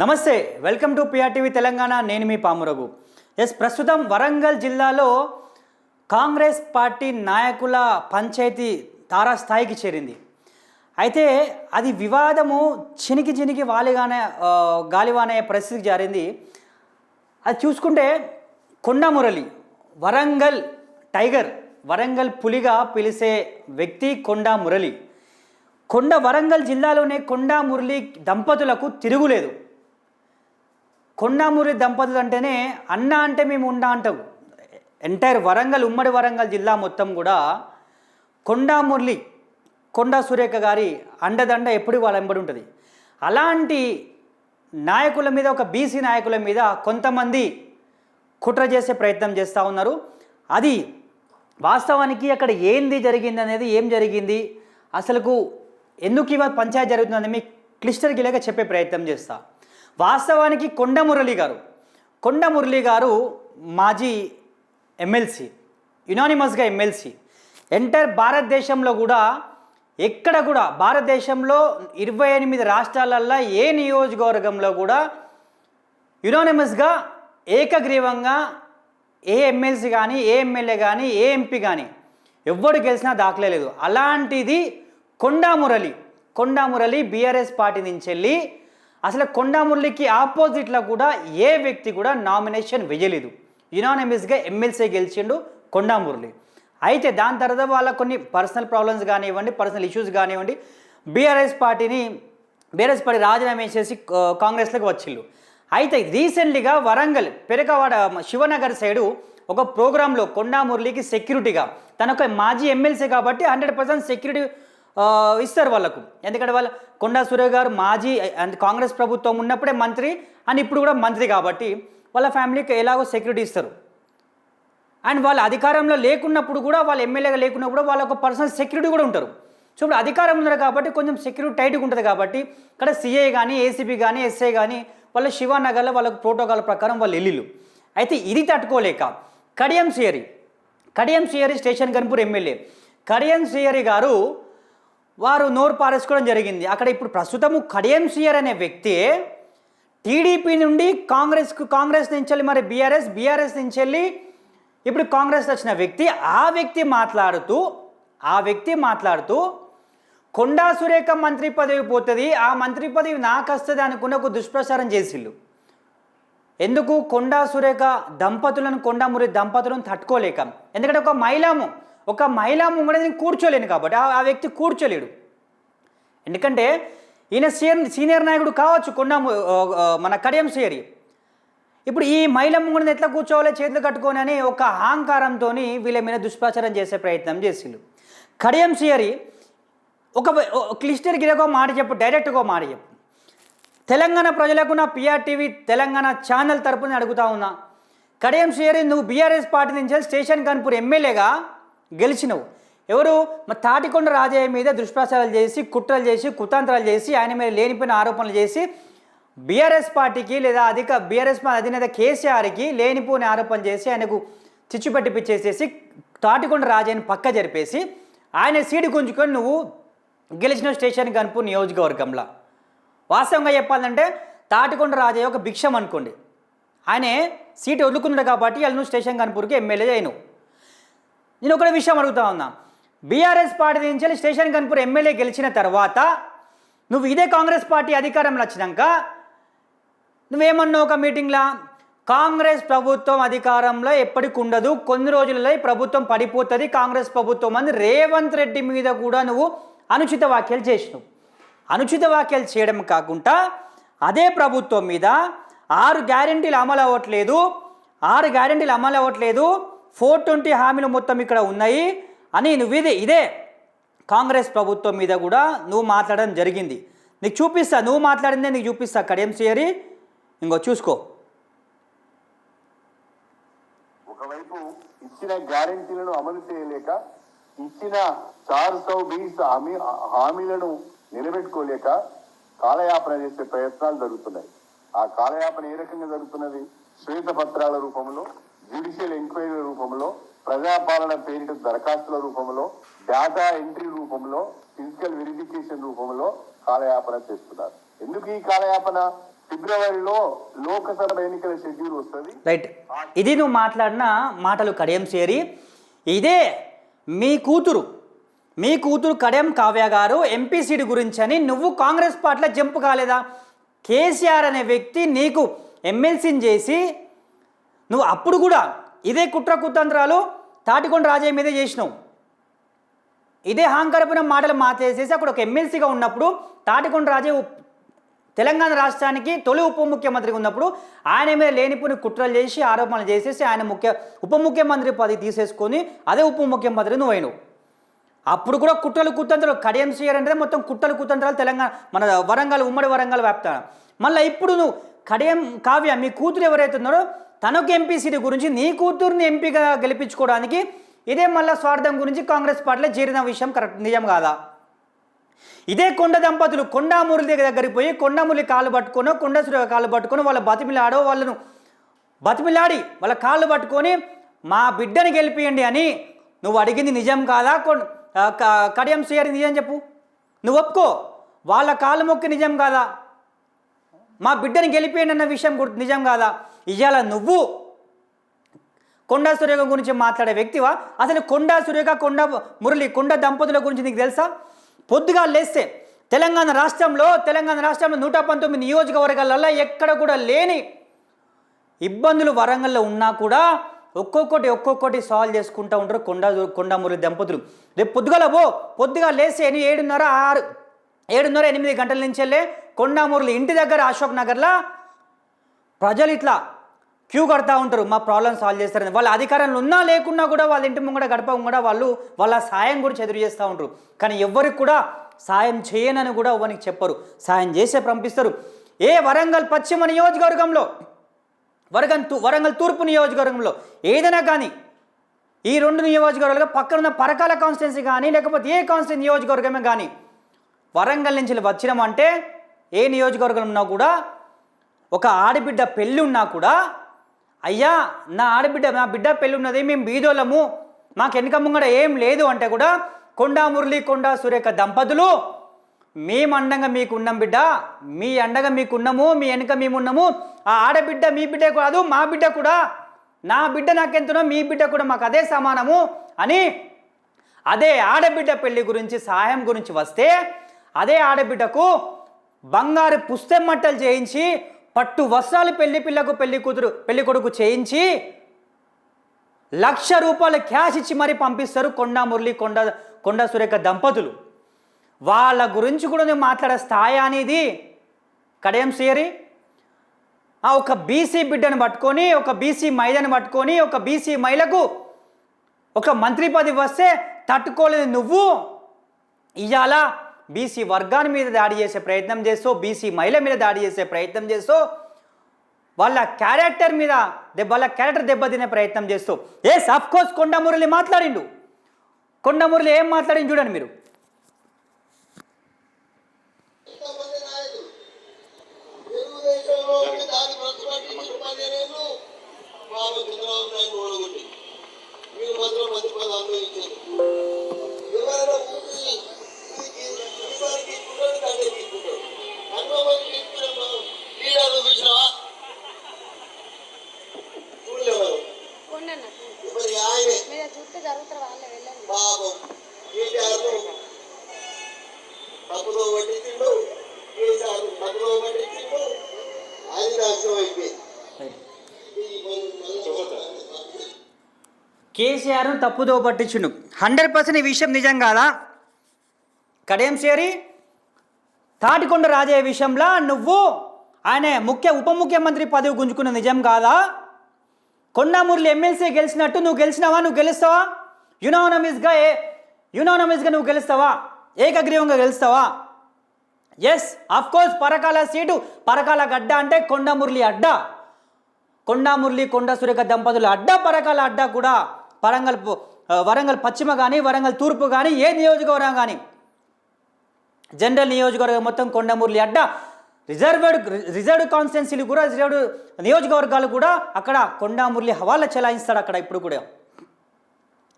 నమస్తే welcome to పిఆర్టీవీ Telangana. నేను మీ పామురఘు. Yes ప్రస్తుతం వరంగల్ జిల్లాలో కాంగ్రెస్ పార్టీ నాయకుల పంచాయతీ తారాస్థాయికి చేరింది. అయితే అది వివాదము చినికి చినికి వాలిగానే గాలివానే పరిస్థితికి జారింది. అది చూసుకుంటే కొండ మురళి వరంగల్ టైగర్ వరంగల్ పులిగా పిలిచే వ్యక్తి కొండా మురళి కొండ వరంగల్ జిల్లాలోనే కొండా మురళి దంపతులకు తిరుగులేదు. కొండామూరి దంపతులు అంటేనే అన్న అంటే మేము ఉండా అంటాం ఎంటైర్ వరంగల్ ఉమ్మడి వరంగల్ జిల్లా మొత్తం కూడా కొండామురళి కొండా సురేఖ గారి అండదండ ఎప్పుడు వాళ్ళ వెంబడి ఉంటుంది. అలాంటి నాయకుల మీద ఒక బీసీ నాయకుల మీద కొంతమంది కుట్ర చేసే ప్రయత్నం చేస్తూ ఉన్నారు. అది వాస్తవానికి అక్కడ ఏంది జరిగింది అనేది ఏం జరిగింది అసలుకు ఎందుకు ఇవాళ పంచాయతీ జరుగుతుందని మీకు క్లిస్టర్ గిలేక చెప్పే ప్రయత్నం చేస్తా. వాస్తవానికి కొండ మురళి గారు. కొండ మురళి గారు మాజీ ఎమ్మెల్సీ యునానిమస్గా ఎమ్మెల్సీ. ఎంటైర్ భారతదేశంలో కూడా ఎక్కడ కూడా భారతదేశంలో ఇరవై ఎనిమిది రాష్ట్రాలల్లో ఏ నియోజకవర్గంలో కూడా యునానిమస్గా ఏకగ్రీవంగా ఏ ఎమ్మెల్సీ కానీ ఏ ఎమ్మెల్యే కానీ ఏ ఎంపీ కానీ ఎవ్వడు గెలిచినా దాఖలే లేదు. అలాంటిది కొండామురళి కొండామురళి బీఆర్ఎస్ పార్టీ నుంచి వెళ్ళి అసలు కొండామురళికి ఆపోజిట్లో కూడా ఏ వ్యక్తి కూడా నామినేషన్ వేయలేదు. యునానిమస్గా ఎమ్మెల్సీ గెలిచిండు కొండామురళి. అయితే దాని తర్వాత వాళ్ళ కొన్ని పర్సనల్ ప్రాబ్లమ్స్ కానివ్వండి పర్సనల్ ఇష్యూస్ కానివ్వండి బీఆర్ఎస్ పార్టీని బీఆర్ఎస్ పార్టీ రాజీనామా చేసి కాంగ్రెస్లోకి వచ్చిళ్ళు అయితే రీసెంట్లీగా వరంగల్ పెరకవాడ శివనగర్ సైడు ఒక ప్రోగ్రాంలో కొండా మురళికి సెక్యూరిటీగా తన ఒక మాజీ ఎమ్మెల్సీ కాబట్టి హండ్రెడ్ పర్సెంట్ సెక్యూరిటీ ఇస్తారు వాళ్ళకు. ఎందుకంటే వాళ్ళ కొండా సూర్య గారు మాజీ అండ్ కాంగ్రెస్ ప్రభుత్వం ఉన్నప్పుడే మంత్రి అని ఇప్పుడు కూడా మంత్రి కాబట్టి వాళ్ళ ఫ్యామిలీకి ఎలాగో సెక్యూరిటీ ఇస్తారు. అండ్ వాళ్ళ అధికారంలో లేకున్నప్పుడు కూడా వాళ్ళు ఎమ్మెల్యేగా లేకున్నప్పుడు వాళ్ళ ఒక పర్సనల్ సెక్యూరిటీ కూడా ఉంటారు. సో ఇప్పుడు అధికారం ఉన్నారు కాబట్టి కొంచెం సెక్యూరిటీ టైట్గా ఉంటుంది కాబట్టి ఇక్కడ సిఐ కానీ ఏసీబీ కానీ ఎస్ఐ కానీ వాళ్ళ శివానగర్లో వాళ్ళకు ప్రోటోకాల్ ప్రకారం వాళ్ళు వెళ్ళిళ్ళు. అయితే ఇది తట్టుకోలేక కడియం సియరి కడియం సియరి స్టేషన్ గన్పూర్ ఎమ్మెల్యే. కడియం సియరి గారు వారు నోరు పారేసుకోవడం జరిగింది. అక్కడ ఇప్పుడు ప్రస్తుతము కడియం సియర్ అనే వ్యక్తి టీడీపీ నుండి కాంగ్రెస్కు కాంగ్రెస్ నుంచి వెళ్ళి మరి బీఆర్ఎస్ బీఆర్ఎస్ నుంచి వెళ్ళి ఇప్పుడు కాంగ్రెస్ వచ్చిన వ్యక్తి ఆ వ్యక్తి మాట్లాడుతూ ఆ వ్యక్తి మాట్లాడుతూ కొండా సురేఖ మంత్రి పదవి పోతుంది ఆ మంత్రి పదవి నాకు వస్తుంది అనుకున్న ఒక దుష్ప్రచారం చేసిళ్ళు. ఎందుకు? కొండా సురేఖ దంపతులను కొండామురి దంపతులను తట్టుకోలేక. ఎందుకంటే ఒక మహిళము. ఒక మహిళా ముంగడ నేను కూర్చోలేను కాబట్టి ఆ- వ్యక్తి కూర్చోలేడు. ఎందుకంటే ఈయన సీనియర్ సీనియర్ నాయకుడు కావచ్చు కొండా మన కడియం సేరి ఇప్పుడు ఈ మహిళ ముంగుడిని ఎట్లా కూర్చోవాలి చేతులు కట్టుకొని అని ఒక అహంకారంతో వీళ్ళ మీద దుష్ప్రచారం చేసే ప్రయత్నం చేసిండు కడియం సియరి ఒక క్లిస్టర్ గిరగో మాట చెప్పు డైరెక్ట్గా మాట చెప్పు. తెలంగాణ ప్రజలకు నా పిఆర్టీవీ తెలంగాణ ఛానల్ తరపున అడుగుతా ఉన్నా కడియం సియరి నువ్వు బీఆర్ఎస్ పార్టీ నుంచి స్టేషన్ కాన్పూర్ ఎమ్మెల్యేగా గెలిచినవు. ఎవరు? మా తాటికొండ రాజయ్య మీద దుష్ప్రచారాలు చేసి కుట్రలు చేసి కుతంత్రాలు చేసి ఆయన మీద లేనిపోయిన ఆరోపణలు చేసి బీఆర్ఎస్ పార్టీకి లేదా అధిక బీఆర్ఎస్ అధినేత కేసీఆర్కి లేనిపోని ఆరోపణ చేసి ఆయనకు చిచ్చు పెట్టిపిచ్చేసేసి తాటికొండ రాజయ్యని పక్క జరిపేసి ఆయన సీటు గుంజుకొని నువ్వు గెలిచిన స్టేషన్ కనుపు నియోజకవర్గంలో. వాస్తవంగా చెప్పాలంటే తాటికొండ రాజయ్య ఒక భిక్షం అనుకోండి. ఆయనే సీటు వదులుకున్నాడు కాబట్టి వాళ్ళు నువ్వు స్టేషన్ కనుపూర్కి ఎమ్మెల్యే అయినవు. నేను ఒక విషయం అడుగుతా ఉన్నా. బీఆర్ఎస్ పార్టీ నుంచి వెళ్ళి స్టేషన్ కన్పూర్ ఎమ్మెల్యే గెలిచిన తర్వాత నువ్వు ఇదే కాంగ్రెస్ పార్టీ అధికారంలో వచ్చినాక నువ్వేమన్నావు ఒక మీటింగ్లా? కాంగ్రెస్ ప్రభుత్వం అధికారంలో ఎప్పటికి ఉండదు. కొన్ని రోజులలో ఈ ప్రభుత్వం పడిపోతుంది. కాంగ్రెస్ ప్రభుత్వం అని రేవంత్ రెడ్డి మీద కూడా నువ్వు అనుచిత వ్యాఖ్యలు చేసినావు. అనుచిత వ్యాఖ్యలు చేయడం కాకుండా అదే ప్రభుత్వం మీద ఆరు గ్యారెంటీలు అమలు అవ్వట్లేదు ఆరు గ్యారెంటీలు అమలు అవ్వట్లేదు ఫోర్ ట్వంటీ హామీలు మొత్తం ఇక్కడ ఉన్నాయి. అని నువ్వు ఇదే ఇదే. కాంగ్రెస్ ప్రభుత్వం మీద కూడా నువ్వు మాట్లాడడం జరిగింది. నీకు చూపిస్తా నువ్వు మాట్లాడిందే నీకు చూపిస్తా. కడియం చేయరి ఇంకో చూసుకో. ఒకవైపు ఇచ్చిన గ్యారంటీలను అమలు చేయలేక ఇచ్చిన చార్ సౌ బీస్ హామీ హామీలను నిలబెట్టుకోలేక కాలయాపన చేసే ప్రయత్నాలు జరుగుతున్నాయి. ఆ కాలయాపన ఏ రకంగా జరుగుతున్నది? శ్వేతపత్రాల రూపంలో జ్యుడిషియల్ ఎంక్వైరీ రూపంలో ప్రజాపాలన పేరిట దరఖాస్తుల రూపంలో డేటా ఎంట్రీ రూపంలో ఫిజికల్ వెరిఫికేషన్ రూపంలో కాలయాపన చేస్తున్నారు. ఎందుకు ఈ కాలయాపన? ఫిబ్రవరిలో లోకసభ ఎన్నికల షెడ్యూల్ వస్తుంది. రైట్ ఇది నువ్వు మాట్లాడిన మాటలు కడియం చేరి ఇదే మీ కూతురు మీ కూతురు కడియం కావ్య గారు ఎంపీ సీట్ గురించి అని నువ్వు కాంగ్రెస్ పార్టీలో జంపు కాలేదా? కేసీఆర్ అనే వ్యక్తి నీకు ఎమ్మెల్సీని చేసి నువ్వు అప్పుడు కూడా ఇదే కుట్ర కుతంత్రాలు తాటికొండ రాజయ్య మీదే చేసినావు. ఇదే హాంకరపురం మాటలు మాట్లాడేసేసి అక్కడ ఒక ఎమ్మెల్సీగా ఉన్నప్పుడు తాటికొండ రాజయ్య తెలంగాణ రాష్ట్రానికి తొలి ఉప ముఖ్యమంత్రిగా ఉన్నప్పుడు ఆయన మీద లేనిపోని కుట్రలు చేసి ఆరోపణలు చేసేసి ఆయన ముఖ్య ఉప ముఖ్యమంత్రి పదవి తీసేసుకొని అదే ఉప ముఖ్యమంత్రి నువ్వు అయినవు. అప్పుడు కూడా కుట్రలు కుతంత్రాలు కడియం చేయాలంటే అంటే మొత్తం కుట్రలు కుతంత్రాలు తెలంగాణ మన వరంగల్ ఉమ్మడి వరంగల్ వ్యాప్తాన మళ్ళీ ఇప్పుడు నువ్వు కడియం కావ్య మీ కూతురు ఎవరైతే ఉన్నారో తనకు ఎంపీ సీటు గురించి నీ కూతురుని ఎంపీగా గెలిపించుకోవడానికి ఇదే మళ్ళీ స్వార్థం గురించి కాంగ్రెస్ పార్టీలో చేరిన విషయం కరెక్ట్ నిజం కాదా? ఇదే కొండ దంపతులు కొండామురళి దగ్గరికి పోయి కొండామురళి కాళ్ళు పట్టుకొని కొండ కాళ్ళు పట్టుకొని వాళ్ళ బతిమిలాడో వాళ్ళను బతిమిలాడి వాళ్ళ కాళ్ళు పట్టుకొని మా బిడ్డని గెలిపియండి అని నువ్వు అడిగింది నిజం కాదా? క- కడియం శ్రీహరి నిజం చెప్పు. నువ్వు ఒప్పుకో వాళ్ళ కాళ్ళు మొక్కి నిజం కాదా? మా బిడ్డని గెలిపియండి అన్న విషయం గుర్తు నిజం కాదా? ఇవాళ నువ్వు. కొండా సురేఖ గురించి మాట్లాడే వ్యక్తివా? అసలు కొండా సురేఖ కొండ మురళి కొండ దంపతుల గురించి నీకు తెలుసా? పొద్దుగా లేస్తే తెలంగాణ రాష్ట్రంలో తెలంగాణ రాష్ట్రంలో నూట పంతొమ్మిది నియోజకవర్గాలలో ఎక్కడ కూడా లేని ఇబ్బందులు వరంగల్లో ఉన్నా కూడా ఒక్కొక్కటి ఒక్కొక్కటి సాల్వ్ చేసుకుంటూ ఉంటారు కొండ కొండమురళి దంపతులు. రేపు పొద్దుగల పో పొద్దుగా లేసి ఎని ఏడున్నర ఆరు ఏడున్నర ఎనిమిది గంటల నుంచి వెళ్ళే కొండామురళి ఇంటి దగ్గర అశోక్ నగర్లో ప్రజలు ఇట్లా క్యూ కడతా ఉంటారు మా ప్రాబ్లం సాల్వ్ చేస్తారని. వాళ్ళ అధికారంలో ఉన్నా లేకున్నా కూడా వాళ్ళ ఇంటి ముంగడ గడప ముంగడ వాళ్ళు వాళ్ళ సాయం గురించి ఎదురు చేస్తూ ఉంటారు. కానీ ఎవరికి కూడా సాయం చేయనని కూడా వానికి చెప్పరు. సాయం చేసే పంపిస్తారు. ఏ వరంగల్ పశ్చిమ నియోజకవర్గంలో వరంగల్ తూ వరంగల్ తూర్పు నియోజకవర్గంలో ఏదైనా కానీ ఈ రెండు నియోజకవర్గాలు పక్కన ఉన్న పరకాల కాన్స్టిట్యున్సీ కానీ లేకపోతే ఏ కాన్స్టిట్యూ నియోజకవర్గమే కానీ వరంగల్ నుంచి వచ్చినామంటే ఏ నియోజకవర్గం ఉన్నా కూడా ఒక ఆడబిడ్డ పెళ్ళి ఉన్నా కూడా అయ్యా నా ఆడబిడ్డ నా బిడ్డ పెళ్ళి ఉన్నది మేము బీదోళ్ళము. మాకు వెనక ముంగడ ఏం లేదు అంటే కూడా కొండా మురళి కొండా సురేఖ దంపతులు మేము అండగా మీకు ఉన్నాం బిడ్డ మీ అండగా మీకు ఉన్నాము మీ వెనక మేము ఉన్నాము ఆ ఆడబిడ్డ మీ బిడ్డ కాదు మా బిడ్డ కూడా. నా బిడ్డ నాకెంతనో మీ బిడ్డ కూడా మాకు అదే సమానము అని అదే ఆడబిడ్డ పెళ్ళి గురించి సహాయం గురించి వస్తే అదే ఆడబిడ్డకు బంగారు పుస్తెమ్మట్టలు చేయించి పట్టు వస్త్రాలు పెళ్ళి పిల్లకు పెళ్ళి కూతురు పెళ్ళి కొడుకు చేయించి లక్ష రూపాయలు క్యాష్ ఇచ్చి మరీ పంపిస్తారు కొండా మురళి కొండ కొండ సురేఖ దంపతులు. వాళ్ళ గురించి కూడా నేను మాట్లాడే స్థాయి అనేది కడయం సియరి ఆ ఒక బీసీ బిడ్డను పట్టుకొని ఒక బీసీ మహిళను పట్టుకొని ఒక బీసీ మహిళకు ఒక మంత్రి పదవి వస్తే తట్టుకోలేదు నువ్వు ఇవాళ బీసీ వర్గాన్ని మీద దాడి చేసే ప్రయత్నం చేస్తూ బీసీ మహిళ మీద దాడి చేసే ప్రయత్నం చేస్తూ వాళ్ళ క్యారెక్టర్ మీద దెబ్బ వాళ్ళ క్యారెక్టర్ దెబ్బతినే ప్రయత్నం చేస్తూ. ఎస్ అఫ్ కోర్స్ కొండమురళి మాట్లాడిండు. కొండమురళి ఏం మాట్లాడింది చూడండి మీరు. మీరు మాత్రం మంచి పదాలు ఇచ్చారు ఎవరైనా పూర్తి తప్పుదో కేసీఆర్ తప్పుదో హండ్రెడ్ పర్సెంట్ ఈ విషయం నిజం కాదా? కడేం సేరి తాటికొండ రాజయ్య విషయంలో నువ్వు ఆయన ముఖ్య ఉప ముఖ్యమంత్రి పదవి గుంజుకున్న నిజం కాదా? కొండామూరులు ఎమ్మెల్సీ గెలిచినట్టు నువ్వు గెలిచినావా? నువ్వు గెలుస్తావా? యునానమిస్గా ఏ యునానమిస్గా నువ్వు గెలుస్తావా? ఏకగ్రీవంగా గెలుస్తావా? Yes of course Parakala seat Parakala గడ్డ అంటే కొండమురళి అడ్డ. కొండామురళి కొండ సురేఖ దంపతుల అడ్డ పరకాల అడ్డ కూడా పరంగల్ వరంగల్ పశ్చిమ కానీ వరంగల్ తూర్పు కానీ ఏ నియోజకవర్గం కానీ జనరల్ నియోజకవర్గం మొత్తం కొండమూర్లి అడ్డ. రిజర్వ్డ్ రిజర్వ్డ్ కాన్స్టిట్యున్సీలు కూడా రిజర్వ్డ్ నియోజకవర్గాలు కూడా అక్కడ కొండామురళి హవాలా చెలాయిస్తాడు అక్కడ ఇప్పుడు కూడా.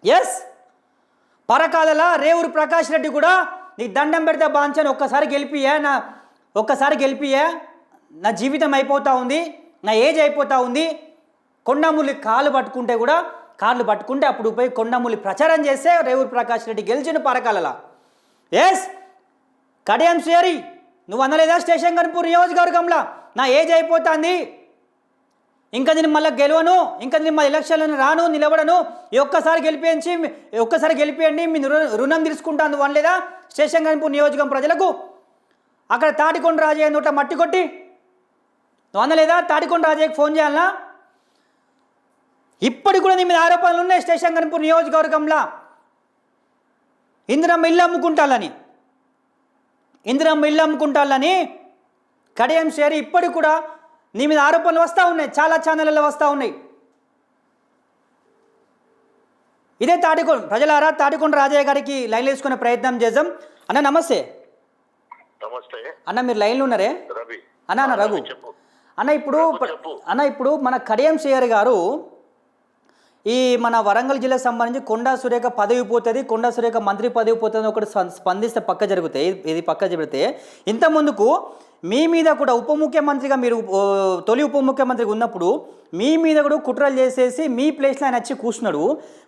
ఎస్ పరకాలల రేవూరు ప్రకాష్ రెడ్డి కూడా నీ దండం పెడితే బాంచని ఒక్కసారి గెలిపియే నా ఒక్కసారి గెలిపియే నా జీవితం అయిపోతూ ఉంది నా ఏజ్ అయిపోతూ ఉంది. కొండములి కాళ్ళు పట్టుకుంటే కూడా కాళ్ళు పట్టుకుంటే అప్పుడు పోయి కొండములి ప్రచారం చేస్తే రేవూరు ప్రకాష్ రెడ్డి గెలిచిన పరకాలలా. ఎస్ కడియం శ్రేరి నువ్వు అనలేదా స్టేషన్ కనుపూర్ నియోజకవర్గంలో? నా ఏజ్ అయిపోతుంది. ఇంకా నేను మళ్ళీ గెలవను ఇంకా నేను మళ్ళీ ఎలక్షన్లను రాను నిలబడను. ఒక్కసారి గెలిపించి ఒక్కసారి గెలిపియండి మీ రుణం తీసుకుంటాను అనలేదా స్టేషన్ కనుపూర్ నియోజకం ప్రజలకు? అక్కడ తాటికొండ రాజయ్య నోట మట్టి కొట్టి. నువ్వు అనలేదా తాటికొండ రాజయ్యకి ఫోన్ చేయాలనా ఇప్పటికి కూడా నీ మీద ఆరోపణలు ఉన్నాయి స్టేషన్ కనుపూర్ నియోజకవర్గంలో. ఇందిరమ్మ ఇల్లు అమ్ముకుంటాలని ఇందిరమ్మ ఇల్లు అమ్ముకుంటాలని కడియం షేర్ ఇప్పటికి కూడా నీ మీద ఆరోపణలు వస్తూ ఉన్నాయి. చాలా ఛానళ్ళలో వస్తూ ఉన్నాయి. ఇదే తాటికొండ ప్రజలారా తాటికొండ రాజయ్య గారికి లైన్లు వేసుకునే ప్రయత్నం చేద్దాం. అన్న నమస్తే. నమస్తే. అన్న మీరు లైన్లో ఉన్నారే? అన్న అన్న రఘు. అన్న ఇప్పుడు. అన్న ఇప్పుడు మన కడియం షేర్ గారు ఈ మన వరంగల్ జిల్లాకు సంబంధించి కొండా సురేఖ పదవి పోతుంది కొండా సురేఖ మంత్రి పదవి పోతుంది ఒకటి స్పందిస్తే పక్క జరుగుతాయి ఇది- పక్క చెబితే ఇంత ముందుకు మీ మీద కూడా ఉప ముఖ్యమంత్రిగా మీరు తొలి ఉప ముఖ్యమంత్రిగా ఉన్నప్పుడు మీ మీద కూడా కుట్రలు చేసేసి మీ ప్లేస్లో ఆయన వచ్చి కూర్చున్నాడు.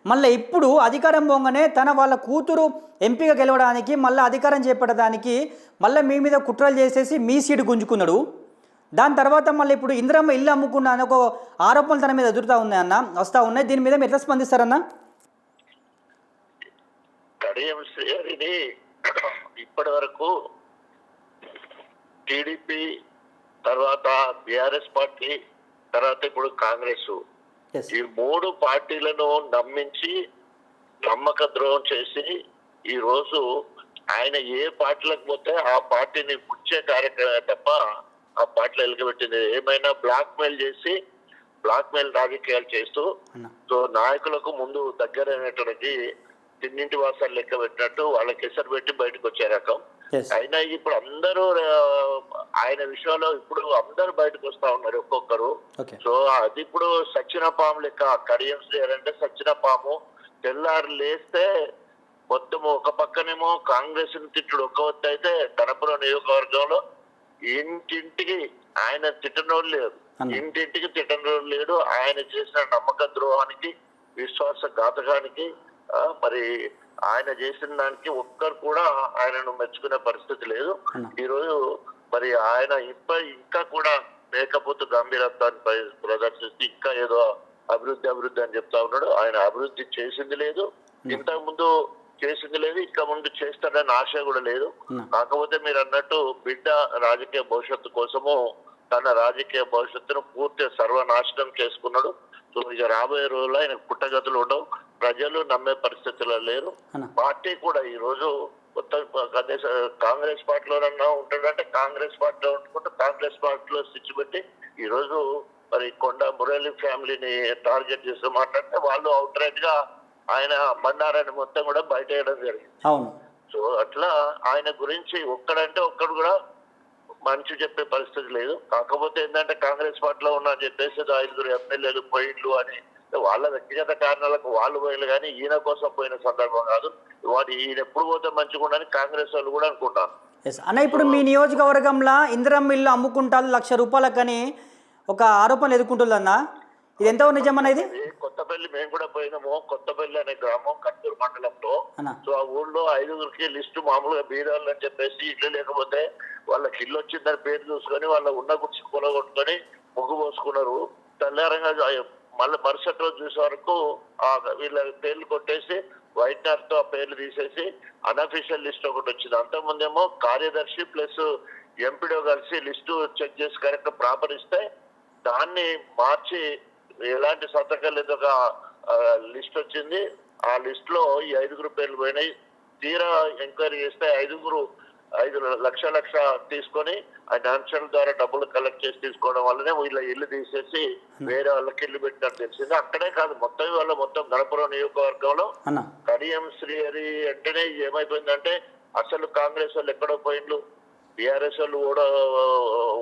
మళ్ళీ ఇప్పుడు అధికారం పోగానే తన వాళ్ళ కూతురు ఎంపీగా గెలవడానికి మళ్ళీ అధికారం చేపట్టడానికి మళ్ళీ మీ మీద కుట్రలు చేసేసి మీ సీటు గుంజుకున్నాడు. దాని తర్వాత మళ్ళీ ఇప్పుడు ఇందిరమ్మ ఇల్లు అమ్ముకున్నా అని ఒక ఆరోపణలు తన మీద ఎదురుతా ఉన్నాయి అన్న. వస్తూ ఉన్నాయి. దీని మీద మీరు ఎట్లా స్పందిస్తారన్న? కడియం శ్రీహరిని ఇప్పటి వరకు టీడీపీ తర్వాత బిఆర్ఎస్ పార్టీ తర్వాత ఇప్పుడు కాంగ్రెస్. ఈ మూడు పార్టీలను నమ్మించి నమ్మక ద్రోహం చేసి ఈ రోజు ఆయన ఏ పార్టీలకు పోతే ఆ పార్టీని పుచ్చే కార్యక్రమం తప్ప ఆ పార్టీలో ఎలుగబెట్టింది ఏమైనా బ్లాక్ మెయిల్ చేసి బ్లాక్ మెయిల్ రాజకీయాలు చేస్తూ సో నాయకులకు ముందు దగ్గరైనటువంటి తిన్నింటి వాసాలు లెక్క పెట్టినట్టు వాళ్ళకి ఎసరు పెట్టి బయటకు వచ్చే రకం అయినా ఇప్పుడు అందరూ ఆయన విషయంలో ఇప్పుడు అందరూ బయటకు వస్తా ఉన్నారు ఒక్కొక్కరు. సో అది ఇప్పుడు సచ్చిన పాము లెక్క. కడియం శ్రేయర్ అంటే సచ్చిన పాము తెల్లారు లేస్తే మొత్తం ఒక పక్కనేమో కాంగ్రెస్ తిట్టుడు. ఒక వద్ద అయితే కనపురం నియోజకవర్గంలో ఇంటింటికి ఆయన తిట్టనోడు అన్న. ఇంటింటికి తిట్టనోడు లేడు. ఆయన చేసిన నమ్మక ద్రోహానికి విశ్వాస ఘాతకానికి మరి ఆయన చేసిన దానికి ఒక్కరు కూడా ఆయనను మెచ్చుకునే పరిస్థితి లేదు. అన్న. ఈ రోజు మరి ఆయన ఇంప ఇంకా కూడా మేకపోతు గంభీరత్వాన్ని ప్రదర్శిస్తూ ఇంకా ఏదో అభివృద్ధి అభివృద్ధి అని చెప్తా ఉన్నాడు. ఆయన అభివృద్ధి చేసింది లేదు. ఇంతకు ముందు చేసింది లేదు ఇంకా ముందు చేస్తాడని ఆశ కూడా లేదు. కాకపోతే మీరు అన్నట్టు బిడ్డ రాజకీయ భవిష్యత్తు కోసము తన రాజకీయ భవిష్యత్తును పూర్తి సర్వనాశనం చేసుకున్నాడు. సో ఇక రాబోయే రోజుల్లో ఆయన పుట్టగతులు ఉండవు. ప్రజలు నమ్మే పరిస్థితిలో లేరు. పార్టీ కూడా ఈ రోజు కొత్త కాంగ్రెస్ పార్టీలోనన్నా ఉంటాడంటే కాంగ్రెస్ పార్టీలో ఉంటుకుంటే కాంగ్రెస్ పార్టీలో స్విచ్ పెట్టి ఈ రోజు మరి కొండ మురళి ఫ్యామిలీని టార్గెట్ చేస్తూ మాట్లాడితే వాళ్ళు అవుట్ రైట్గా ఆయన మన్నారాయణ మొత్తం కూడా బయట వేయడం జరిగింది. అవును. సో అట్లా ఆయన గురించి ఒక్కడంటే ఒక్కడు కూడా మంచి చెప్పే పరిస్థితి లేదు. కాకపోతే ఏంటంటే కాంగ్రెస్ పార్టీలో ఉన్నా అని చెప్పేసి ఐదుగురు ఎమ్మెల్యేలు పోయిండ్లు అని వాళ్ళ వ్యక్తిగత కారణాలకు వాళ్ళు పోయిన కానీ ఈయన కోసం పోయిన సందర్భం కాదు. వాడు ఈయన ఎప్పుడు పోతే మంచిగా ఉండని కాంగ్రెస్ వాళ్ళు కూడా అనుకుంటారు. ఎస్ అన్న ఇప్పుడు మీ నియోజకవర్గంలో ఇందిరమ్మ ఇల్లు అమ్ముకుంటారు లక్ష రూపాయలకని ఒక ఆరోపణలు ఎదుర్కొంటుందన్న ఇది ఎంత ఇది? ఇది కొత్తపల్లి మేము కూడా పోయినాము. కొత్తపల్లి అనే గ్రామం కత్తూరు మండలంలో. సో ఆ ఊళ్ళో ఐదుగురికి లిస్టు మామూలుగా బీదాలు అని చెప్పేసి ఇల్లు లేకపోతే వాళ్ళకి ఇల్లు వచ్చిందని పేరు చూసుకొని వాళ్ళ ఉన్న గుర్చి కొనగొట్టుకొని ముగ్గు పోసుకున్నారు. తెల్లారంగా మళ్ళీ మరుసటి రోజు చూసే వరకు ఆ వీళ్ళ పేర్లు కొట్టేసి వైట్నర్తో ఆ పేర్లు తీసేసి అన్అఫీషియల్ లిస్ట్ ఒకటి వచ్చింది. అంతకుముందేమో కార్యదర్శి ప్లస్ ఎంపీడో కలిసి లిస్టు చెక్ చేసి కరెక్ట్ ప్రాపర్ ఇస్తే దాన్ని మార్చి ఎలాంటి సంతకాలు లేదు ఒక లిస్ట్ వచ్చింది. ఆ లిస్ట్లో ఈ ఐదుగురు పేర్లు పోయినాయి. తీరా ఎంక్వైరీ చేస్తే ఐదుగురు ఐదు లక్ష లక్ష తీసుకొని ఆ డాన్సర్ల ద్వారా డబ్బులు కలెక్ట్ చేసి తీసుకోవడం వల్లనే వీళ్ళ ఇల్లు తీసేసి వేరే వాళ్ళకి ఇల్లు పెట్టినట్టు తెలిసింది. అక్కడే కాదు మొత్తం వాళ్ళ మొత్తం గణపురం నియోజకవర్గంలో కడియం శ్రీహరి అంటేనే ఏమైపోయిందంటే అసలు కాంగ్రెస్ వాళ్ళు ఎక్కడో పోయిండ్లు. బీఆర్ఎస్ వాళ్ళు ఓడ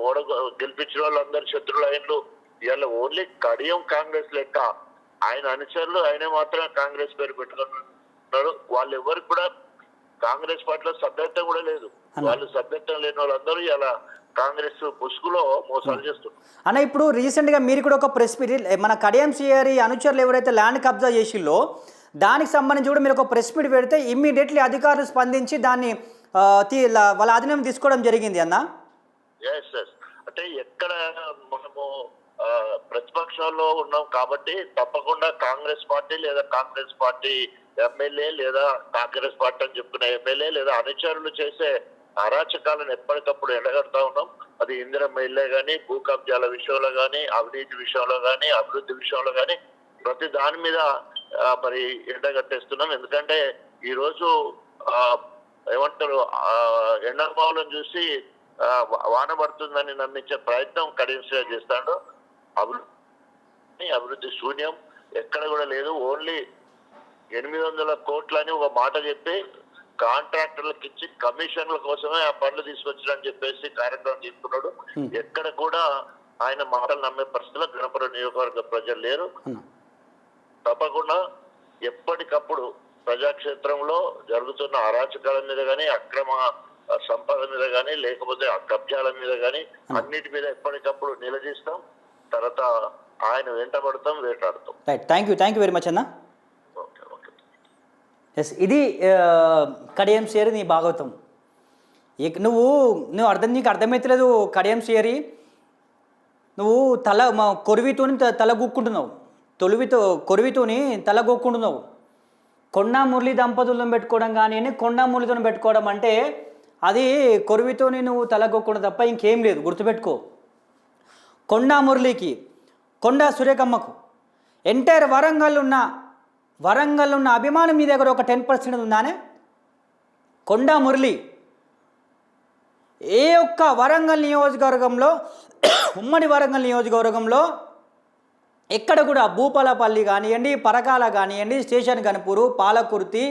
ఓడ గెలిపించిన వాళ్ళు అందరు శత్రులు అయిన్లు ఇవాళ ఓన్లీ కడియం కాంగ్రెస్ లెక్క. ఆయన అనుచరులు ఆయన మాత్రమే కాంగ్రెస్ పేరు పెట్టుకున్నారు వాళ్ళు ఎవరికి కూడా కాంగ్రెస్ పార్టీలో సభ్యత్వం కూడా లేదు. వాళ్ళు సభ్యత్వం లేని వాళ్ళందరూ ఇలా కాంగ్రెస్ ముసుగులో మోసాలు చేస్తున్నారు. అన్న ఇప్పుడు రీసెంట్గా మీరు కూడా ఒక ప్రెస్ మీట్ మన కడియం సిఆర్ఈ అనుచరులు ఎవరైతే ల్యాండ్ కబ్జా చేసిల్లో దానికి సంబంధించి కూడా మీరు ఒక ప్రెస్ మీట్ పెడితే ఇమ్మీడియట్లీ అధికారులు స్పందించి దాన్ని వాళ్ళ ఆధీనం తీసుకోవడం జరిగింది అన్న? ఎస్ ఎస్ అంటే ఎక్కడ ప్రతిపక్షంలో ఉన్నాం కాబట్టి తప్పకుండా కాంగ్రెస్ పార్టీ లేదా కాంగ్రెస్ పార్టీ ఎమ్మెల్యే లేదా కాంగ్రెస్ పార్టీ అని చెప్పుకునే ఎమ్మెల్యే లేదా అనుచరులు చేసే అరాచకాలను ఎప్పటికప్పుడు ఎండగడతా ఉన్నాం. అది ఇందిరం ఇల్లే కానీ భూ కబ్జాల విషయంలో కానీ అవినీతి విషయంలో కానీ అభివృద్ధి విషయంలో కానీ ప్రతి దాని మీద మరి ఎండగట్టేస్తున్నాం. ఎందుకంటే ఈరోజు ఏమంటారు ఆ, ఎండమావులను చూసి వాన పడుతుందని నమ్మించే ప్రయత్నం కడియంగా చేస్తాడు. అభివృద్ధి అభివృద్ధి శూన్యం. ఎక్కడ కూడా లేదు. ఓన్లీ ఎనిమిది వందల కోట్లని ఒక మాట చెప్పి కాంట్రాక్టర్లకు ఇచ్చి కమిషన్ల కోసమే ఆ పనులు తీసుకొచ్చారని చెప్పేసి కార్యక్రమం తీసుకున్నాడు ఎక్కడ కూడా ఆయన మాటలు నమ్మే పరిస్థితిలో గణపురం నియోజకవర్గ ప్రజలు లేరు. తప్పకుండా ఎప్పటికప్పుడు ప్రజాక్షేత్రంలో జరుగుతున్న అరాచకాల మీద కానీ అక్రమ సంపద మీద కానీ లేకపోతే కబ్జాల మీద కానీ అన్నిటి మీద ఎప్పటికప్పుడు నిలదీస్తాం. తర్వాత ఆయన వెంటబడతాం వేటాడతాం. Right thank you thank you very much అన్న. ఎస్ ఇది కడియం షేర్ నీ భాగవతం. ఇక నువ్వు నువ్వు అర్థం నీకు అర్థమవుతలేదు కడియం షేరి నువ్వు తల మా కొరివితోని తల గూక్కుంటున్నావు. తొలివితో కొరివితోని తల గోక్కుంటున్నావు. కొండా మురళి దంపతులను పెట్టుకోవడం కానీ కొండా మురళితో పెట్టుకోవడం అంటే అది కొరివితోని నువ్వు తల గొక్కడం తప్ప ఇంకేం లేదు. గుర్తుపెట్టుకో. కొండా మురళికి కొండా సురేఖమ్మకు. ఎంటైర్ వరంగల్ ఉన్న వరంగల్ ఉన్న అభిమానం మీ దగ్గర ఒక టెన్ పర్సెంట్ ఉందానే? కొండా మురళి. ఏ ఒక్క వరంగల్ నియోజకవర్గంలో ఉమ్మడి వరంగల్ నియోజకవర్గంలో ఎక్కడ కూడా భూపాలపల్లి కానివ్వండి పరకాల కానివ్వండి స్టేషన్ కనుపూరు పాలకుర్తి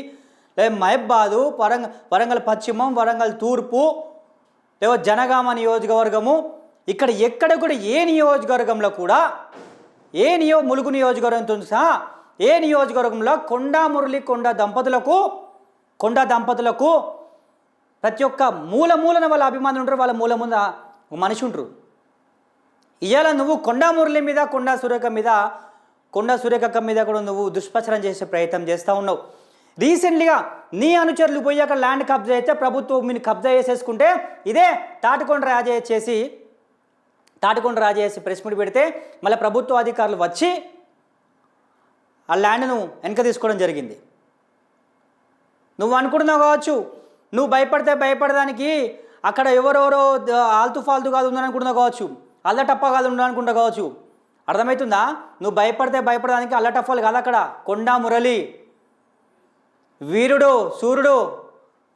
లేదా మహబ్బాదు వరంగల్ వరంగల్ పశ్చిమం వరంగల్ తూర్పు లేదా జనగామ నియోజకవర్గము ఇక్కడ ఎక్కడ కూడా ఏ నియోజకవర్గంలో కూడా ఏ నియో ములుగు నియోజకవర్గంతో సహా ఏ నియోజకవర్గంలో కొండా మురళి కొండ దంపతులకు కొండ దంపతులకు ప్రతి ఒక్క మూల మూలన వాళ్ళ అభిమానులు ఉంటారు వాళ్ళ మూల ముంద మనిషి ఉంటారు. ఇవాళ నువ్వు కొండా మురళి మీద కొండా సురేఖ మీద కొండా సూర్యకక్క మీద కూడా నువ్వు దుష్ప్రచారం చేసే ప్రయత్నం చేస్తూ ఉన్నావు. రీసెంట్లీగా నీ అనుచరులు పోయి అక్కడ ల్యాండ్ కబ్జా అయితే ప్రభుత్వం మీరు కబ్జా చేసేసుకుంటే ఇదే తాటికొండ రాజయ్య చేసి తాటికొండ రాజేసి ప్రెస్ మీట్ పెడితే మళ్ళీ ప్రభుత్వ అధికారులు వచ్చి ఆ ల్యాండ్ను వెనక తీసుకోవడం జరిగింది. నువ్వు అనుకుంటున్నావు కావచ్చు. నువ్వు భయపడితే భయపడడానికి అక్కడ ఎవరెవరో ఆల్తు ఫాల్తు కాదు ఉందని అనుకుంటున్నావు కావచ్చు. అల్లటప్ప కాదు ఉందని అనుకుంటా కావచ్చు. అర్థమవుతుందా? నువ్వు భయపడితే భయపడడానికి అల్లటప్పాలు కాదు అక్కడ. కొండా మురళి. వీరుడు సూర్యుడు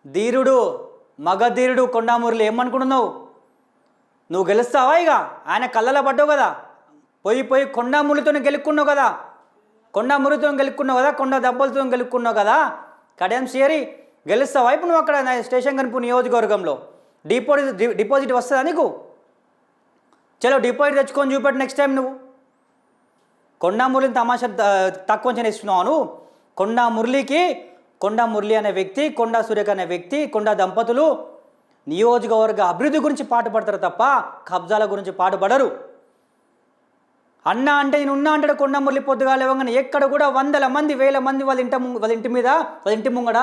ధీరుడు మగధీరుడు కొండా మురళి ఏమనుకుంటున్నావు? నువ్వు గెలుస్తావా ఇక? ఆయన కళ్ళలో పడ్డావు కదా. పోయి పోయి కొండా మురళితో గెలుక్కున్నావు కదా. కొండా మురితో గెలుక్కున్నావు కదా కొండ దెబ్బలతో గెలుక్కున్నావు కదా. కడియం చేరి గెలుస్తావా? ఇప్పుడు నువ్వు అక్కడ స్టేషన్ కనుపు నియోజకవర్గంలో. డిపాజిట్ డిపాజిట్ వస్తుందా నీకు? చలో డిపాజిట్ తెచ్చుకొని చూపెట్టు నెక్స్ట్ టైం నువ్వు. కొండా మురళిని తమాషా త- తక్కువ ఇస్తున్నావు నువ్వు. కొండా మురళికి కొండా మురళి అనే వ్యక్తి కొండా సురేఖ అనే వ్యక్తి కొండా దంపతులు నియోజకవర్గ అభివృద్ధి గురించి పాటుపడతారు తప్ప కబ్జాల గురించి పాటుపడరు అన్న అంటే నేను ఉన్నా అంటాడు కొండ మురళి పొద్దుగా లేవగానే ఎక్కడ కూడా వందల మంది వేల మంది వాళ్ళ ఇంటి వాళ్ళ ఇంటి మీద వాళ్ళ ఇంటి ముంగడ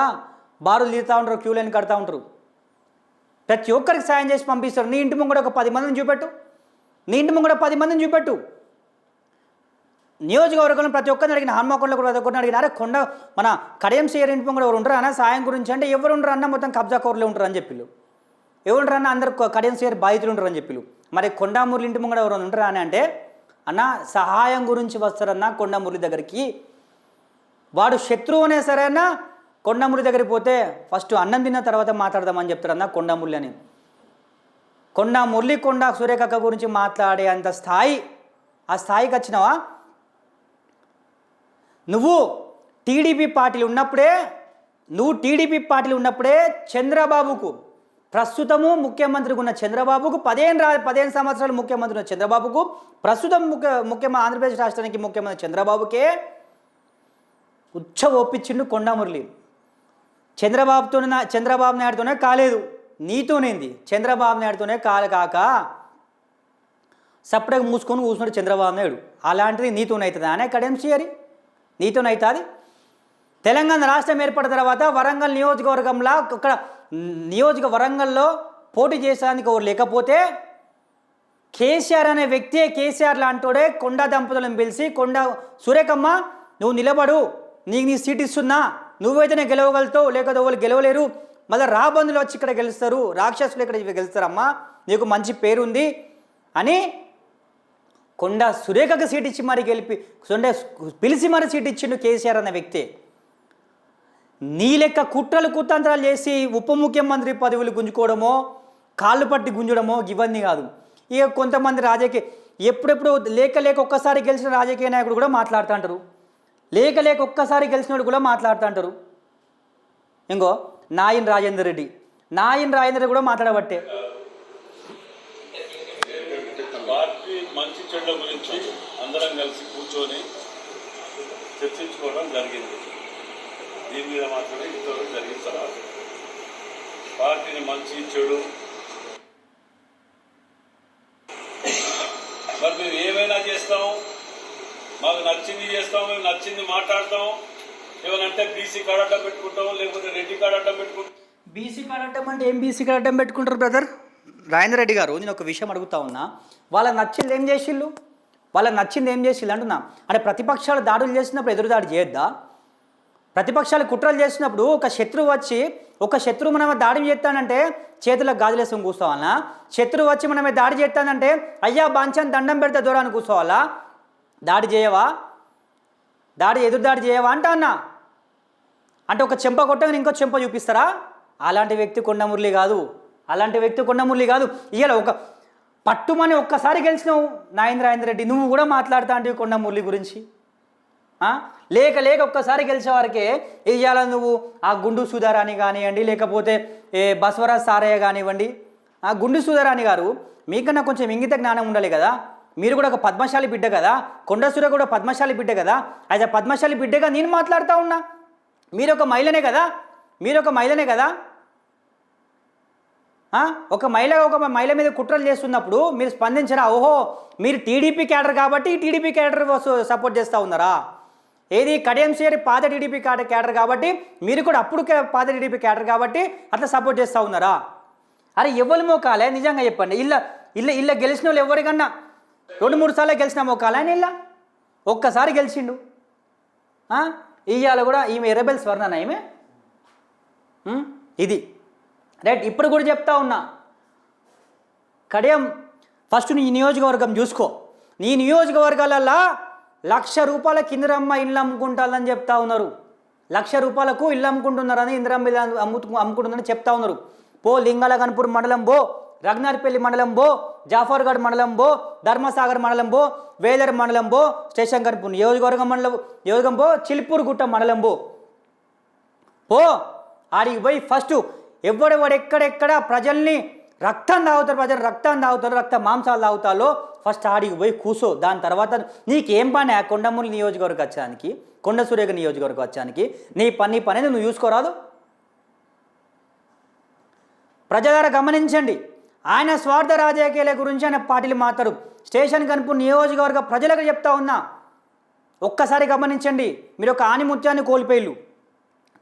బారులు తీరుతూ ఉంటారు క్యూ లైన్ కడతా ఉంటారు. ప్రతి ఒక్కరికి సాయం చేసి పంపిస్తారు. నీ ఇంటి ముంగడ ఒక పది మందిని చూపెట్టు. నీ ఇంటి ముంగడ పది మందిని చూపెట్టు. నియోజకవర్గంలో ప్రతి ఒక్కరిని అడిగిన హన్మకొండలో కూడా ప్రతి ఒక్కరిని అడిగిన అరే కొండ మన కడియం సేర్ ఇంటి ముంగడ ఎవరు ఉంటారు అన్న సాయం గురించి అంటే ఎవరు ఉండరు అన్న మొత్తం కబ్జా కోరలే ఉంటారు అని చెప్పిళ్ళు. ఎవరు అందరు కడియం సేర్ బాధితులు ఉంటారని అని మరి కొండామూర్లు ఇంటి ముంగడ ఎవరు ఉంటారా అని అంటే అన్న సహాయం గురించి వస్తారన్న కొండామూర్లి దగ్గరికి. వాడు శత్రువు అనే సరే అన్న కొండమూరి దగ్గరికి పోతే ఫస్ట్ అన్నం తిన్న తర్వాత మాట్లాడదామని చెప్తారన్న కొండమురళి అని. కొండ మురళి కొండ సూర్యకక్క గురించి మాట్లాడే అంత స్థాయి ఆ స్థాయికి వచ్చినావా? నువ్వు టీడీపీ పార్టీలు ఉన్నప్పుడే నువ్వు టీడీపీ పార్టీలు ఉన్నప్పుడే చంద్రబాబుకు ప్రస్తుతము ముఖ్యమంత్రిగా ఉన్న చంద్రబాబుకు పదిహేను రా పదిహేను సంవత్సరాలు ముఖ్యమంత్రి ఉన్న చంద్రబాబుకు ప్రస్తుతం ముఖ్య ముఖ్యమంత్రి ఆంధ్రప్రదేశ్ రాష్ట్రానికి ముఖ్యమంత్రి చంద్రబాబుకే ఉచ్చ ఒప్పించిండు కొండమురళి చంద్రబాబుతో చంద్రబాబు నాయుడుతోనే కాలేదు. నీతోనేంది? చంద్రబాబు నాయుడుతోనే కాలు కాక సపరేట్గా మూసుకొని కూర్చున్నాడు చంద్రబాబు నాయుడు. అలాంటిది నీతోనవుతుంది అనే కడెంసీ అని నీతోనవుతుంది తెలంగాణ రాష్ట్రం ఏర్పడిన తర్వాత వరంగల్ నియోజకవర్గంలో ఇక్కడ నియోజక వరంగల్లో పోటీ చేసేదానికి ఎవరు లేకపోతే కేసీఆర్ అనే వ్యక్తే కేసీఆర్ లాంటోడే కొండ దంపతులను పిలిచి కొండ సురేఖమ్మ నువ్వు నిలబడు నీకు నీ సీట్ ఇస్తున్నా నువ్వైతేనే గెలవగలుగుతావు లేకపోతే వాళ్ళు గెలవలేరు మళ్ళీ రాబందులు వచ్చి ఇక్కడ గెలుస్తారు రాక్షసులు ఇక్కడ గెలుస్తారమ్మా నీకు మంచి పేరుంది అని కొండ సురేఖకు సీట్ ఇచ్చి మరి గెలిపి కొండ పిలిచి మరి సీట్ ఇచ్చిండు కేసీఆర్ అనే వ్యక్తే. నీ లెక్క కుట్రలు కుతంత్రాలు చేసి ఉప ముఖ్యమంత్రి పదవులు గుంజుకోవడమో కాళ్ళు పట్టి గుంజడమో ఇవన్నీ కాదు. ఇక కొంతమంది రాజకీయ ఎప్పుడెప్పుడు లేక లేక ఒక్కసారి గెలిచిన రాజకీయ నాయకుడు కూడా మాట్లాడుతుంటారు లేక లేక ఒక్కసారి గెలిచినోడు కూడా మాట్లాడుతుంటారు ఇంకో నాయన్ రాజేందర్ రెడ్డి. నాయన్ రాజేందర్ రెడ్డి కూడా మాట్లాడబట్టే. పార్టీ మంచి చెడ్డ గురించి అందరం కలిసి కూర్చొని చర్చించుకోవడం జరిగింది. దీని మీద మాత్రమే ఇంతవరకు జరిగిన పార్టీని మంచి చెడు. మరి మేము ఏమైనా చేస్తాం? మాకు నచ్చింది చేస్తాం మేము నచ్చింది మాట్లాడతాం. ఏమనంటే బీసీ కార్డు అడ్డం పెట్టుకుంటాం లేకపోతే రెడ్డి కార్డు అడ్డం పెట్టుకుంటాం. బీసీ కార్డు అడ్డం అంటే ఏం బీసీ కార్డు అడ్డం పెట్టుకుంటారు బ్రదర్? రాజేంద్ర రెడ్డి గారు నేను ఒక విషయం అడుగుతా ఉన్నా. వాళ్ళకి నచ్చింది ఏం చేసిళ్ళు? వాళ్ళకి నచ్చింది ఏం చేసిళ్ళు అంటున్నా. అంటే ప్రతిపక్షాలు దాడులు చేసినప్పుడు ఎదురు దాడి చేయొద్దా? ప్రతిపక్షాలు కుట్రలు చేసినప్పుడు ఒక శత్రువు వచ్చి ఒక శత్రువు మనమే దాడి చేస్తానంటే చేతులకు గాజులేసం కూర్చోవాలా? శత్రువు వచ్చి మనమే దాడి చేస్తానంటే అయ్యా బాంచాన్ని దండం పెడితే దూరాన్ని కూర్చోవాలా? దాడి చేయవా? దాడి ఎదురు దాడి చేయవా అంట అన్న అంటే ఒక చెంప కొట్టగానే ఇంకో చెంప చూపిస్తారా? అలాంటి వ్యక్తి కొండమురళి కాదు. అలాంటి వ్యక్తి కొండమురళి కాదు. ఇవాళ ఒక పట్టుమని ఒక్కసారి గెలిచినావు నాగేంద్ర రెడ్డి నువ్వు కూడా మాట్లాడుతా అంటే కొండమురళి గురించి. లేక లేక ఒక్కసారి గెలిచే వారికే ఇవాళ నువ్వు ఆ గుండు సుధారాణి కానివ్వండి లేకపోతే ఏ బసవరాజ్ సారయ్య కానివ్వండి. ఆ గుండు సుధారాణి గారు మీకన్నా కొంచెం ఇంగిత జ్ఞానం ఉండాలి కదా. మీరు కూడా ఒక పద్మశాలి బిడ్డ కదా. కొండ కూడా పద్మశాలి బిడ్డ కదా. అయితే పద్మశాలి బిడ్డగా నేను మాట్లాడుతూ ఉన్నా. మీరు ఒక మహిళనే కదా. మీరు ఒక మహిళనే కదా. ఒక మహిళ ఒక మహిళ మీద కుట్రలు చేస్తున్నప్పుడు మీరు స్పందించరా ఓహో మీరు టీడీపీ క్యాడర్ కాబట్టి టీడీపీ క్యాడర్ సపోర్ట్ చేస్తూ ఉన్నారా? ఏది కడియం పాత టీడీపీ క్యాడర్ క్యాడర్ కాబట్టి మీరు కూడా అప్పుడు పాత టీడీపీ క్యాడర్ కాబట్టి అట్లా సపోర్ట్ చేస్తూ ఉన్నారా? అరే ఎవరి మోకాలే? నిజంగా చెప్పండి. ఇల్ల ఇల్ల ఇల్ల గెలిచిన వాళ్ళు ఎవరికన్నా? రెండు మూడు సార్లు గెలిచిన మోకాలే అని ఇల్ల? ఒక్కసారి గెలిచిండు. ఇయ్యాల కూడా ఈమె ఎరబెల్ స్వర్ణన ఈమె? ఇది. రైట్ ఇప్పుడు కూడా చెప్తా ఉన్నా. కడియం ఫస్ట్ నీ నియోజకవర్గం చూసుకో. నీ నియోజకవర్గాలల్లో లక్ష రూపాయల కిందరమ్మ ఇల్లు అమ్ముకుంటాలని చెప్తా ఉన్నారు. లక్ష రూపాయలకు ఇల్లు అమ్ముకుంటున్నారని ఇందిరమ్మ ఇల్లు అమ్ము అమ్ముకుంటుందని చెప్తా ఉన్నారు. పో లింగాలగన్పూర్ మండలం బో రఘునాథపల్లి మండలం బో జాఫర్గఢ్ మండలం బో ధర్మసాగర్ మండలం బో వేదర్ మండలం బో స్టేషన్ గన్పూర్ నియోజకవర్గం మండలం నియోజకం బో చిల్పూర్ గుట్ట మండలం బో పో ఆడికి పోయి ఫస్ట్ ఎవడెవడెక్కడెక్కడ ప్రజల్ని రక్తం తాగుతారు ప్రజలు రక్తం తాగుతారు రక్త మాంసాలు తాగుతాలో ఫస్ట్ ఆడికి పోయి కూసో. దాని తర్వాత నీకేం పని? ఆ కొండమూలి నియోజకవర్గం వచ్చానికి కొండ సూర్యగ నియోజకవర్గం వచ్చానికి నీ పని నీ పని నువ్వు చూసుకోరాదు. ప్రజగారు గమనించండి. ఆయన స్వార్థ రాజకీయాల గురించి ఆయన పార్టీలు మాట్లాడు స్టేషన్ కనుపు నియోజకవర్గ ప్రజలకు చెప్తా ఉన్నా. ఒక్కసారి గమనించండి. మీరు ఒక ఆనిముత్యాన్ని కోల్పోయిల్లు.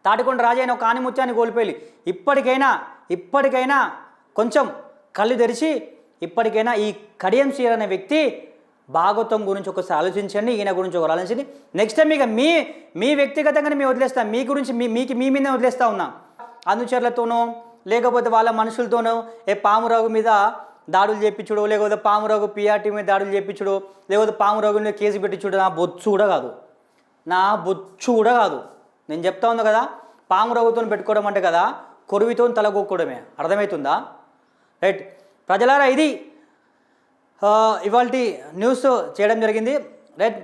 తాటికొండ రాజైన ఒక ఆనిముత్యాన్ని కోల్పోయి ఇప్పటికైనా ఇప్పటికైనా కొంచెం కళ్ళు తెరిచి ఇప్పటికైనా ఈ కడియం సీర్ అనే వ్యక్తి భాగవతం గురించి ఒకసారి ఆలోచించండి ఈయన గురించి ఒకరు ఆలోచించండి. నెక్స్ట్ టైం ఇక మీ మీ వ్యక్తిగతంగానే మేము వదిలేస్తాం. మీ గురించి మీ మీకు మీ మీద వదిలేస్తా ఉన్నాం. అనుచరులతోనో లేకపోతే వాళ్ళ మనుషులతోనో ఏ పామురావు మీద దాడులు చేయించుడు లేకపోతే పామురావు పిఆర్టీ మీద దాడులు చేయించుడు లేకపోతే పామురావు మీద కేసు పెట్టించుడు నా బొచ్చు కూడా కాదు. నా బొచ్చు కూడా కాదు. నేను చెప్తా ఉన్నా కదా పామురావుతో పెట్టుకోవడం అంటే కదా కొరువితో తలగొక్కడమే. అర్థమవుతుందా? రైట్ ప్రజలారా ఇది ఇవాళ న్యూస్ చేయడం జరిగింది. రైట్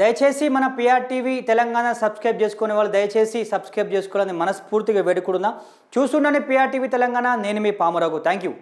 దయచేసి మన పిఆర్ టీవీ తెలంగాణ సబ్స్క్రైబ్ చేసుకునే వాళ్ళు దయచేసి సబ్స్క్రైబ్ చేసుకోవాలని మనస్ఫూర్తిగా వేడుకుంటున్నా. చూస్తుండని పిఆర్ టీవీ తెలంగాణ నేను మీ పామరావు థ్యాంక్ యూ